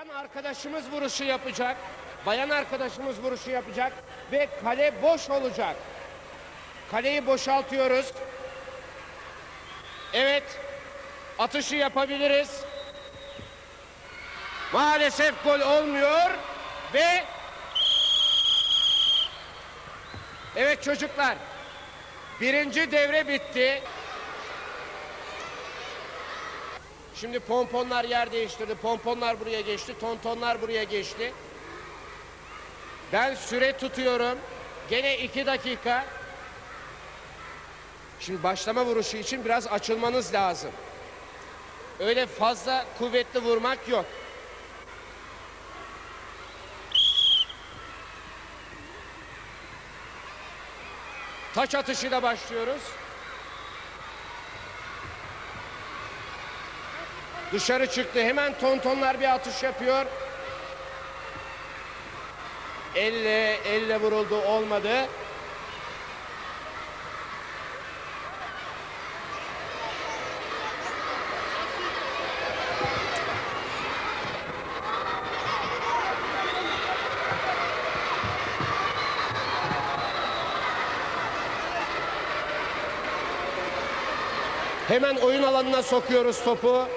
Bayan arkadaşımız vuruşu yapacak. Bayan arkadaşımız vuruşu yapacak ve kale boş olacak. Kaleyi boşaltıyoruz. Evet. Atışı yapabiliriz. Maalesef gol olmuyor ve Evet çocuklar. Birinci devre bitti. Şimdi pomponlar yer değiştirdi. Pomponlar buraya geçti. Tontonlar buraya geçti. Ben süre tutuyorum. Gene iki dakika. Şimdi başlama vuruşu için biraz açılmanız lazım. Öyle fazla kuvvetli vurmak yok. Taç atışıyla başlıyoruz. Dışarı çıktı. Hemen tontonlar bir atış yapıyor. Elle, elle vuruldu. Olmadı. Hemen oyun alanına sokuyoruz topu.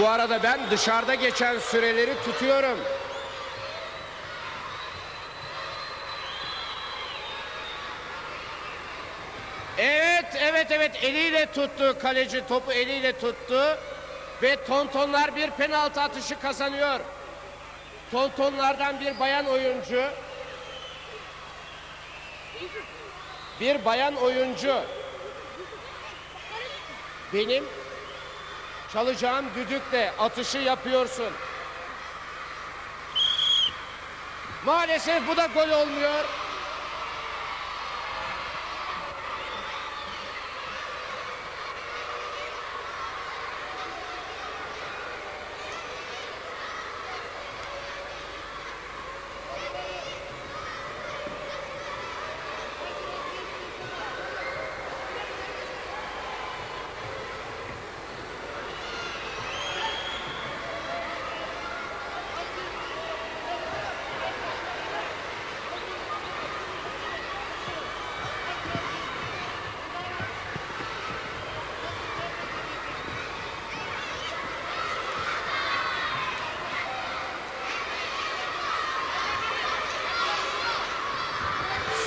Bu arada ben dışarıda geçen süreleri tutuyorum. Evet, evet, evet. Eliyle tuttu kaleci topu eliyle tuttu. Ve Tontonlar bir penaltı atışı kazanıyor. Tontonlardan bir bayan oyuncu. Bir bayan oyuncu. Benim çalacağım düdükle atışı yapıyorsun. Maalesef bu da gol olmuyor.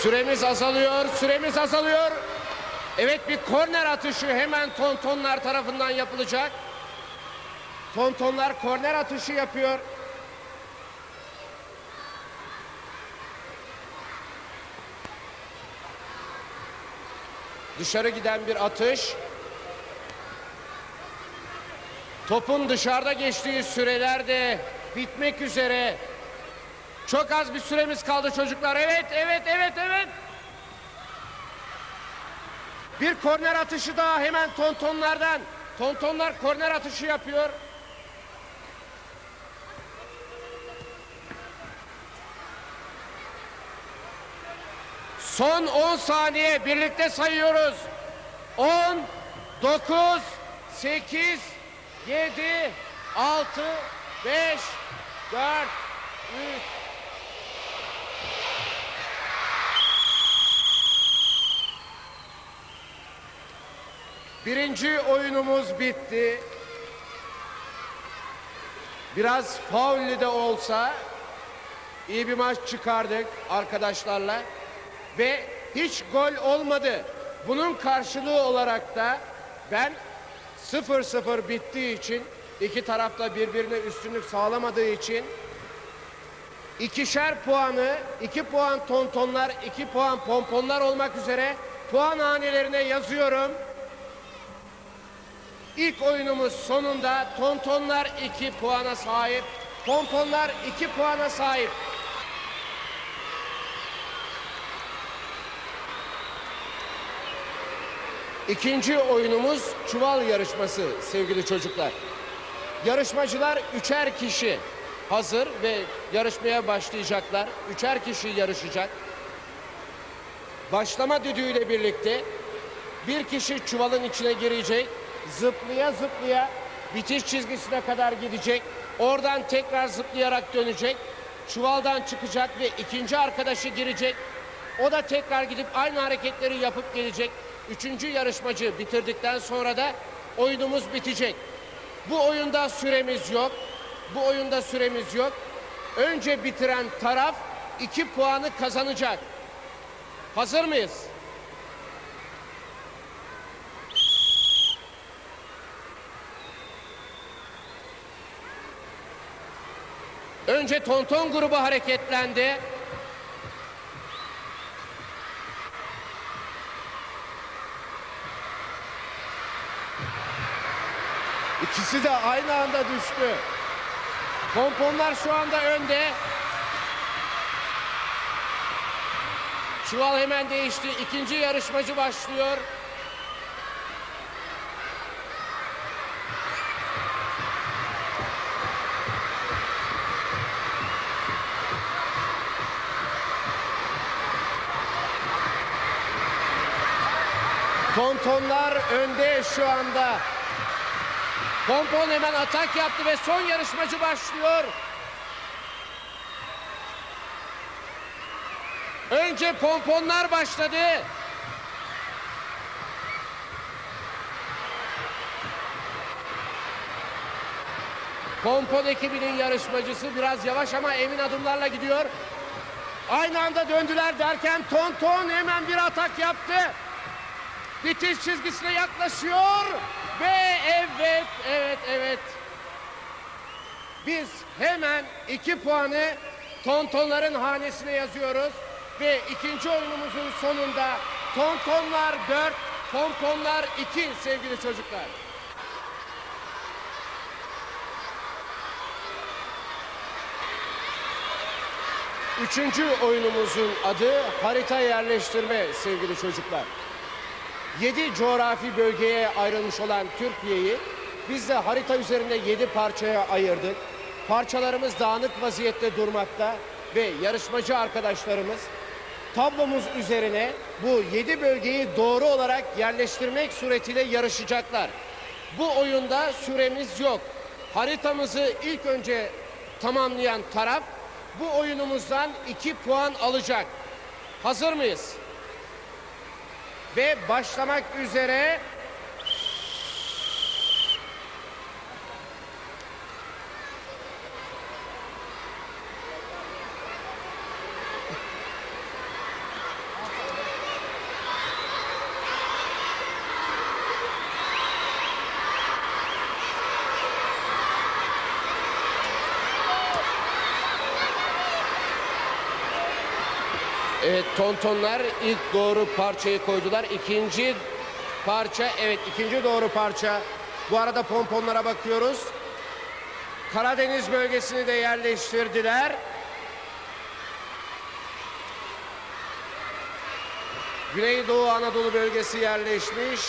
Süremiz azalıyor, süremiz azalıyor. Evet bir korner atışı hemen Tontonlar tarafından yapılacak. Tontonlar korner atışı yapıyor. Dışarı giden bir atış. Topun dışarıda geçtiği süreler de bitmek üzere. Çok az bir süremiz kaldı çocuklar. Evet, evet, evet, evet. Bir korner atışı daha hemen tontonlardan. Tontonlar korner atışı yapıyor. Son 10 saniye birlikte sayıyoruz. 10, 9, 8, 7, 6, 5, 4, 3, Birinci oyunumuz bitti. Biraz faullü de olsa iyi bir maç çıkardık arkadaşlarla ve hiç gol olmadı. Bunun karşılığı olarak da ben 0-0 bittiği için iki tarafta birbirine üstünlük sağlamadığı için ikişer puanı, iki puan tontonlar, iki puan pomponlar olmak üzere puan hanelerine yazıyorum. İlk oyunumuz sonunda Tontonlar 2 puana sahip. Pomponlar 2 puana sahip. İkinci oyunumuz çuval yarışması sevgili çocuklar. Yarışmacılar üçer kişi hazır ve yarışmaya başlayacaklar. Üçer kişi yarışacak. Başlama düdüğüyle birlikte bir kişi çuvalın içine girecek. Zıplaya zıplaya bitiş çizgisine kadar gidecek. Oradan tekrar zıplayarak dönecek. Çuvaldan çıkacak ve ikinci arkadaşı girecek. O da tekrar gidip aynı hareketleri yapıp gelecek. Üçüncü yarışmacı bitirdikten sonra da oyunumuz bitecek. Bu oyunda süremiz yok. Bu oyunda süremiz yok. Önce bitiren taraf iki puanı kazanacak. Hazır mıyız? Önce Tonton grubu hareketlendi. İkisi de aynı anda düştü. Pomponlar şu anda önde. Çuval hemen değişti. İkinci yarışmacı başlıyor. Tontonlar önde şu anda. Pompon hemen atak yaptı ve son yarışmacı başlıyor. Önce pomponlar başladı. Pompon ekibinin yarışmacısı biraz yavaş ama emin adımlarla gidiyor. Aynı anda döndüler derken Tonton hemen bir atak yaptı. Bitiş çizgisine yaklaşıyor ve evet, evet, evet. Biz hemen iki puanı Tontonların hanesine yazıyoruz ve ikinci oyunumuzun sonunda Tontonlar 4, Pomponlar 2 sevgili çocuklar. Üçüncü oyunumuzun adı harita yerleştirme sevgili çocuklar. Yedi coğrafi bölgeye ayrılmış olan Türkiye'yi biz de harita üzerinde yedi parçaya ayırdık. Parçalarımız dağınık vaziyette durmakta ve yarışmacı arkadaşlarımız tablomuz üzerine bu yedi bölgeyi doğru olarak yerleştirmek suretiyle yarışacaklar. Bu oyunda süremiz yok. Haritamızı ilk önce tamamlayan taraf bu oyunumuzdan iki puan alacak. Hazır mıyız? Ve başlamak üzere Evet tontonlar ilk doğru parçayı koydular. İkinci parça evet ikinci doğru parça. Bu arada pomponlara bakıyoruz. Karadeniz bölgesini de yerleştirdiler. Güneydoğu Anadolu bölgesi yerleşmiş.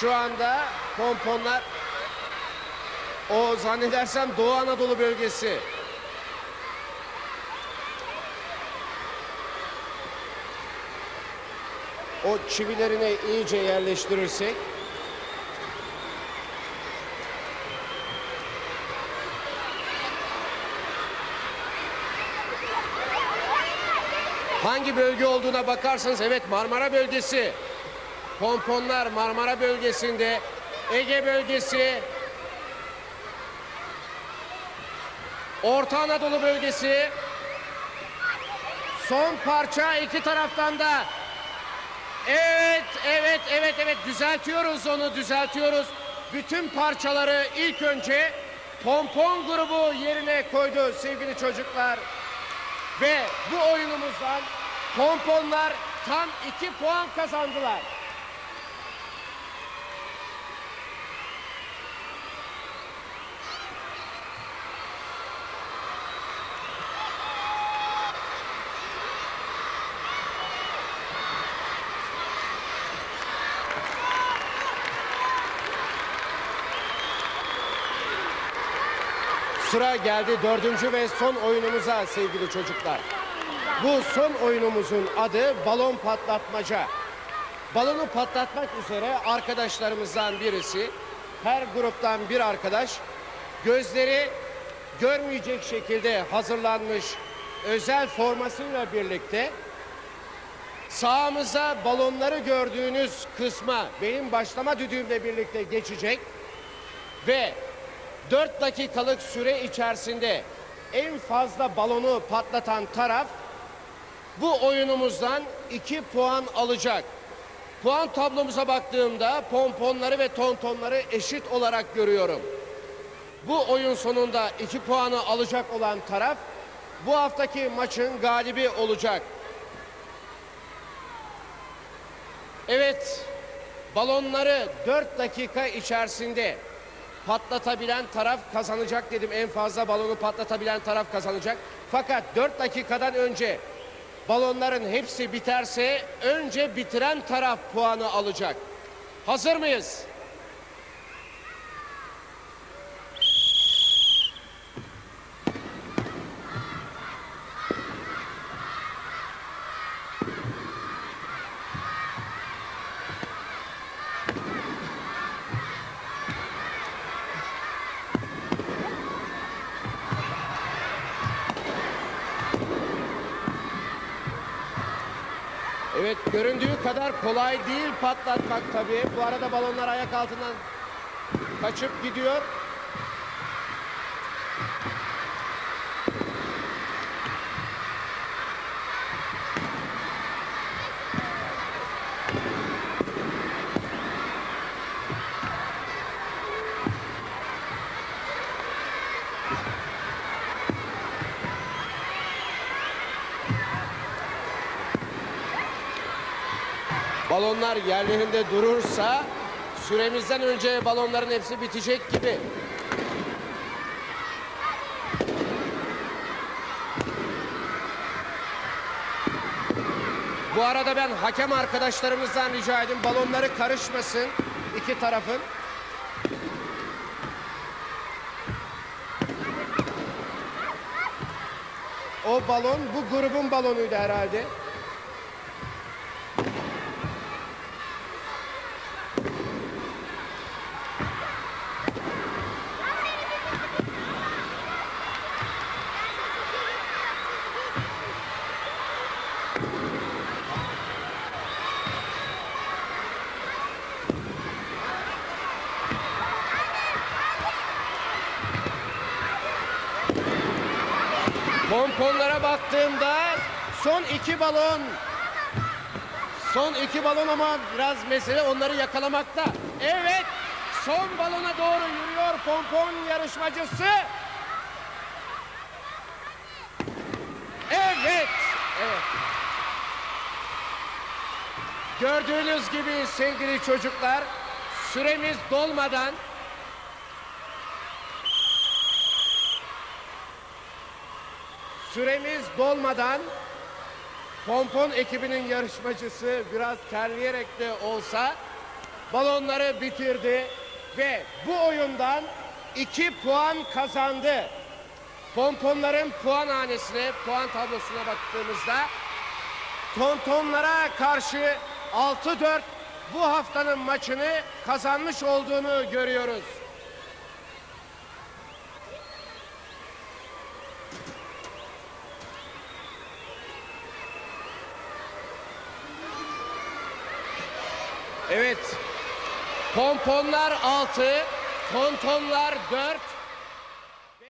Şu anda pomponlar o zannedersem Doğu Anadolu bölgesi. O çivilerine iyice yerleştirirsek. Hangi bölge olduğuna bakarsanız evet Marmara bölgesi. Pomponlar Marmara bölgesinde Ege bölgesi. Orta Anadolu bölgesi. Son parça iki taraftan da Evet, evet, evet, evet. Düzeltiyoruz onu, düzeltiyoruz. Bütün parçaları ilk önce pompon grubu yerine koydu sevgili çocuklar. Ve bu oyunumuzdan pomponlar tam iki puan kazandılar. Sıra geldi dördüncü ve son oyunumuza sevgili çocuklar. Bu son oyunumuzun adı balon patlatmaca. Balonu patlatmak üzere arkadaşlarımızdan birisi, her gruptan bir arkadaş, gözleri görmeyecek şekilde hazırlanmış özel formasıyla birlikte sağımıza balonları gördüğünüz kısma benim başlama düdüğümle birlikte geçecek ve 4 dakikalık süre içerisinde en fazla balonu patlatan taraf bu oyunumuzdan 2 puan alacak. Puan tablomuza baktığımda pomponları ve tontonları eşit olarak görüyorum. Bu oyun sonunda 2 puanı alacak olan taraf bu haftaki maçın galibi olacak. Evet, balonları 4 dakika içerisinde patlatabilen taraf kazanacak dedim. En fazla balonu patlatabilen taraf kazanacak. Fakat 4 dakikadan önce balonların hepsi biterse önce bitiren taraf puanı alacak. Hazır mıyız? Evet göründüğü kadar kolay değil patlatmak tabii. Bu arada balonlar ayak altından kaçıp gidiyor. Balonlar yerlerinde durursa süremizden önce balonların hepsi bitecek gibi. Bu arada ben hakem arkadaşlarımızdan rica edeyim balonları karışmasın iki tarafın. O balon bu grubun balonuydu herhalde. Pomponlara baktığımda son iki balon son iki balon ama biraz mesele onları yakalamakta. Evet son balona doğru yürüyor pompon yarışmacısı. Evet. Evet. Gördüğünüz gibi sevgili çocuklar süremiz dolmadan Süremiz dolmadan pompon ekibinin yarışmacısı biraz terleyerek de olsa balonları bitirdi ve bu oyundan iki puan kazandı. Pomponların puan hanesine, puan tablosuna baktığımızda tontonlara karşı 6-4 bu haftanın maçını kazanmış olduğunu görüyoruz. Evet. Pomponlar 6, tontonlar 4,